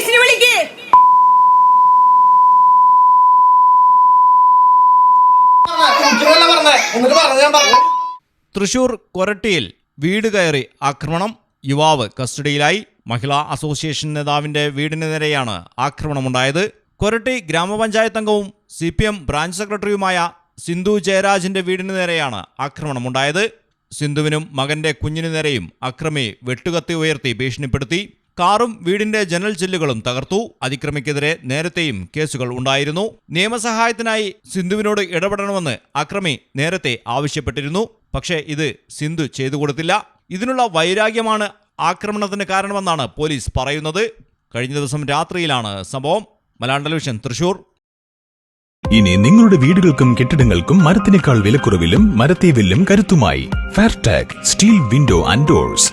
പോലീസിനെ വിളിക്ക്. തൃശൂർ കൊരട്ടിയിൽ വീട് കയറി ആക്രമണം. യുവാവ് കസ്റ്റഡിയിലായി. മഹിളാ അസോസിയേഷൻ നേതാവിന്റെ വീടിന് നേരെയാണ് ആക്രമണമുണ്ടായത്. കൊരട്ടി ഗ്രാമപഞ്ചായത്ത് അംഗവും സി പി എം ബ്രാഞ്ച് സെക്രട്ടറിയുമായ സിന്ധു ജയരാജിന്റെ വീടിന് നേരെയാണ് ആക്രമണമുണ്ടായത്. സിന്ധുവിനും മകന്റെ കുഞ്ഞിനു നേരെയും അക്രമി വെട്ടുകത്തി ഉയർത്തി ഭീഷണിപ്പെടുത്തി. കാറും വീടിന്റെ ജനൽ ചില്ലുകളും തകർത്തു. അതിക്രമിക്കെതിരെ നേരത്തെയും കേസുകൾ ഉണ്ടായിരുന്നു. നിയമസഹായത്തിനായി സിന്ധുവിനോട് ഇടപെടണമെന്ന് അക്രമി നേരത്തെ ആവശ്യപ്പെട്ടിരുന്നു. പക്ഷേ ഇത് സിന്ധു ചെയ്തു കൊടുത്തില്ല. ഇതിനുള്ള വൈരാഗ്യമാണ് ആക്രമണത്തിന് കാരണമെന്നാണ് പോലീസ് പറയുന്നത്. കഴിഞ്ഞ ദിവസം രാത്രിയിലാണ് സംഭവം. മലയാളം ടെലിവിഷൻ തൃശൂർ. ഇനി നിങ്ങളുടെ വീടുകൾക്കും കെട്ടിടങ്ങൾക്കും മരത്തിനേക്കാൾ വിലക്കുറവിലും മരത്തെ വില്ലും കരുത്തുമായി. Fairtag steel window and doors